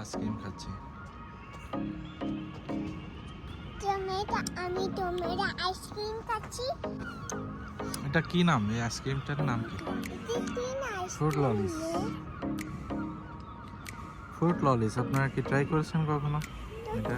Ice cream খাচ্ছে। আমি tomato ice cream খাচ্ছি। এটা কি নাম? এই আইসক্রিমটার নাম কি? ফ্রুট ললিস ফ্রুট ললিস আপনারা কি ট্রাই করেছেন কখনো? এটা?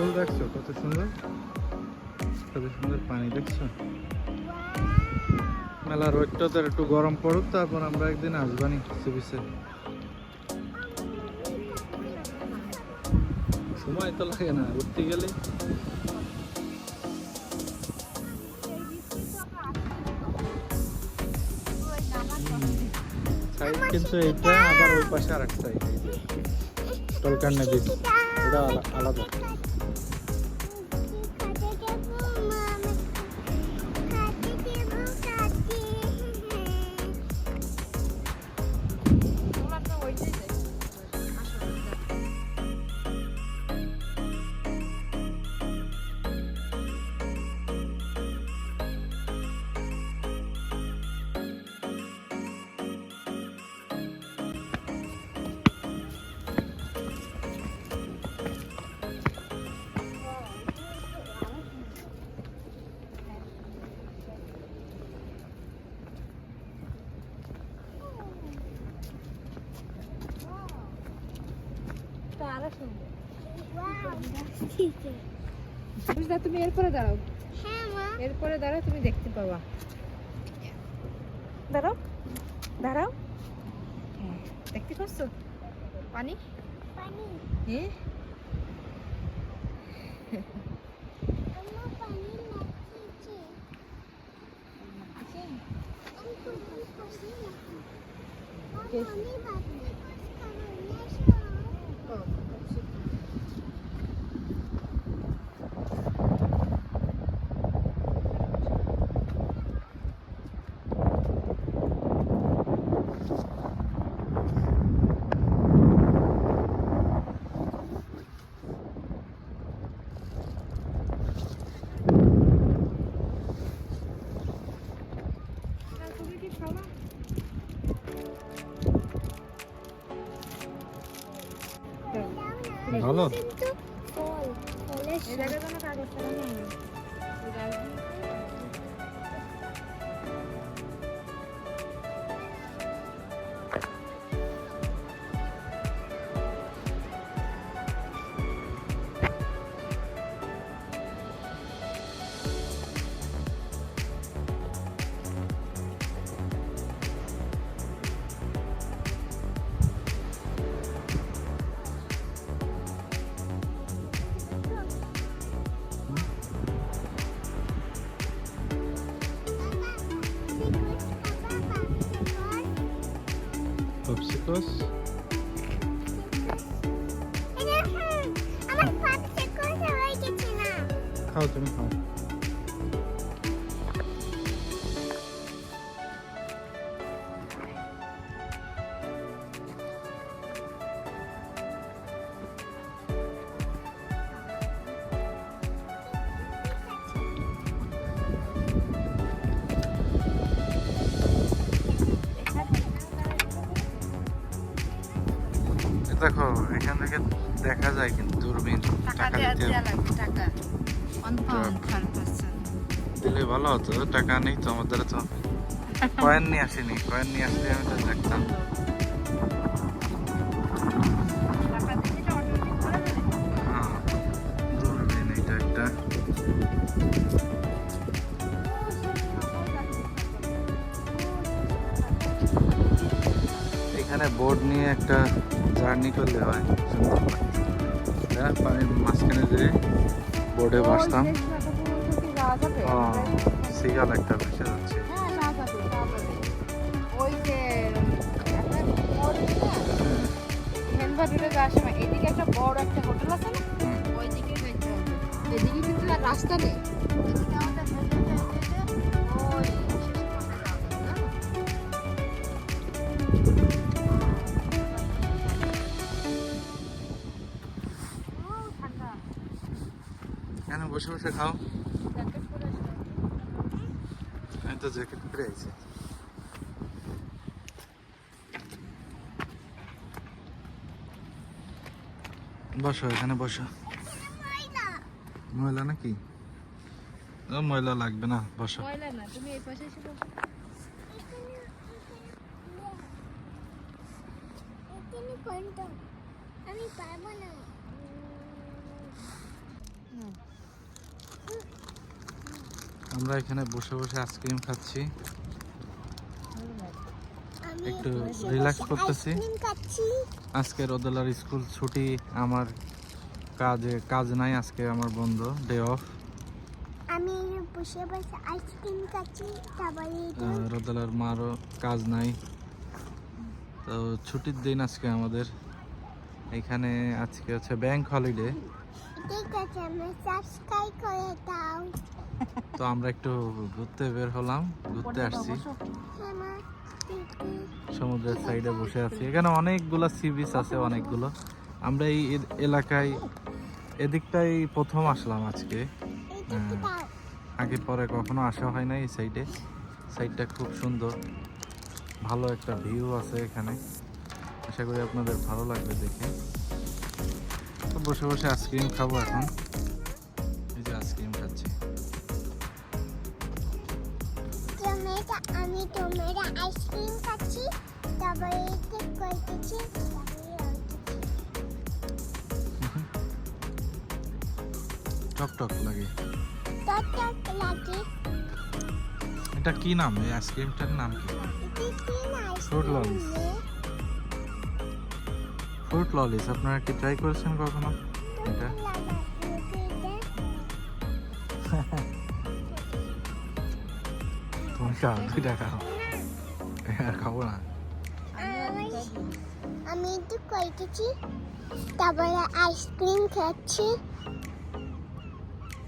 ফুল দেখছ কত সুন্দর। কত সুন্দর পানি দেখছ? মেলা রোদটা তো একটু গরম পড়ুক তারপর আমরা একদিন আসবানি সে বিচে সময় তো লাগে না উঠতে গেলে। কিন্তু এইটা আবার ওই পাশে আর এক সাইড টলকার নদী। ওটা আলাদা। বুঝলা তুমি এরপরে দাঁড়াও। হ্যাঁ মা। এরপরে দাঁড়াও তুমি দেখতে পাবা দাঁড়াও দাঁড়াও। হ্যাঁ, দেখতে পাচ্ছ? পানি? পানি। হ্যাঁ ভালো? ফল ফলের না খাও তুমি খাও এখান থেকে দেখা যায় কিন্তু দূরবীন টাকা দিতে টাকা। দিলে ভালো হতো টাকা নেই তো আমাদের তো। কয়েন নিয়ে আসিনি কয়েন নিয়ে আসলে আমি তো দেখতাম। নিয়ে একটা জার্নি করলে হয় হ্যাঁ, মাঝখানে যে বোর্ডে বসতাম সিগাল একটা ভেসে যাচ্ছে হ্যাঁ এদিকে একটা বড় একটা হোটেল আছে রাস্তা নেই বসে বসে খাও আমি তো জ্যাকেট পরে আইছি বসো এখানে বসো ময়লা নাকি ও ময়লা লাগবে না বসো ময়লা না তুমি এই পাশে এসে বসো। আমি পারব না আমরা এখানে বসে বসে আইসক্রিম খাচ্ছি। একটু রিল্যাক্স করতেছি। আজকে রোদেলার স্কুল ছুটি আমার কাজে কাজ নাই আজকে আমার বন্ধ ডে অফ আমি বসে বসে আইসক্রিম খাচ্ছি রোদেলার মারও কাজ নাই। তো ছুটির দিন আজকে আমাদের। এখানে আজকে হচ্ছে ব্যাংক হলিডে ঠিক আছে আমি সাবস্ক্রাইব করে দাও। তো আমরা একটু ঘুরতে বের হলাম ঘুরতে আসছি। সমুদ্রের সাইডে বসে আছি। এখানে অনেকগুলো সি বিচ আছে অনেকগুলো। আমরা এই এলাকায় এদিকটাই প্রথম আসলাম আজকে। আগে পরে কখনো আসা হয় না এই সাইডে সাইডটা খুব সুন্দর। ভালো একটা ভিউ আছে এখানে। আশা করি আপনাদের ভালো লাগবে দেখে। তো বসে বসে আইসক্রিম খাব এখন। এই যে আইসক্রিম খাচ্ছি। আমি টমেটো আইসক্রিম খাচ্ছি তারপরে এটা করতেছি টক টক লাগে। টক টক লাগে। এটা কি নাম? এই আইসক্রিমটার নাম কি? Fruit lollies. ফ্রুট ললিস আপনারা কি ট্রাই করেছেন কখনো? এটা? খাও দুইটা খাও আর খাব না আমি একটু করতেছি তারপরে আইসক্রিম খাচ্ছি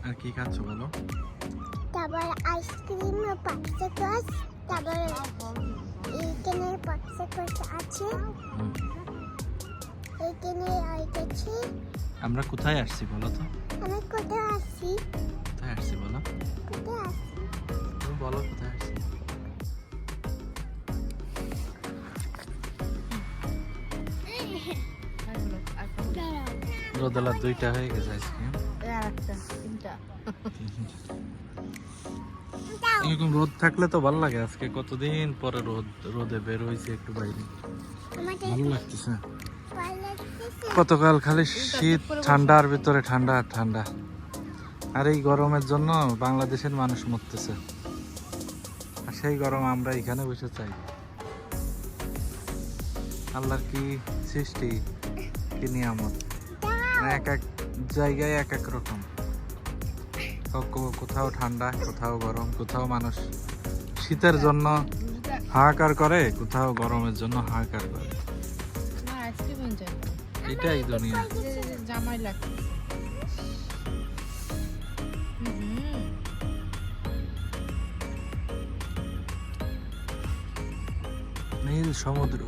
আর কি খাচ্ছ বলো? তারপরে আইসক্রিম পাঁচশো ক্লাস তারপরে এখানে পাঁচশো ক্লাস আছে। এখানে আইতেছি আমরা কোথায় আসছি বলো তো? আমি কোথায় আসছি? কোথায় আসছি বলো? কোথায় আসছি? বলো কোথায় আসছি রোদেলার দুইটা হয়ে গেছে এরকম রোদ থাকলে তো ভালো লাগে আজকে কতদিন পরে রোদ রোদে বের হয়েছে একটু বাইরে। ভালো লাগতেছে। গতকাল খালি শীত ঠান্ডার ভিতরে ঠান্ডা আর ঠান্ডা। আর এই গরমের জন্য বাংলাদেশের মানুষ মরতেছে। আর সেই গরম আমরা এখানে বসে চাই। আল্লাহর কি সৃষ্টি কি নিয়ামত? এক এক জায়গায় এক এক রকম। কোথাও ঠান্ডা কোথাও গরম কোথাও মানুষ শীতের জন্য হাহাকার করে কোথাও গরমের জন্য হাহাকার করে। এটাই দুনিয়া। জামাই লাগছে সমুদ্র।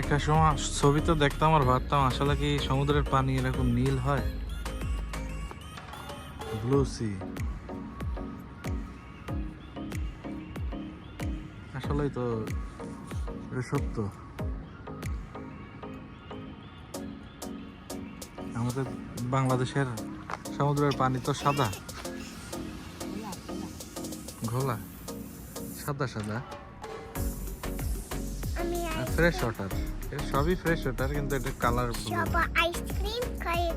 একটা সময় ছবিতে দেখতাম আর ভাবতাম, আসলে কি সমুদ্রের পানি এরকম নীল হয়? ব্লু সি আসলেই তো সত্য। আমাদের বাংলাদেশের সমুদ্রের পানি তো সাদা। ঘোলা। সাদা সাদা ফ্রেশ ওয়াটার সবই ফ্রেশ ওয়াটার কিন্তু এটা কালার আইসক্রিম খাইয়ে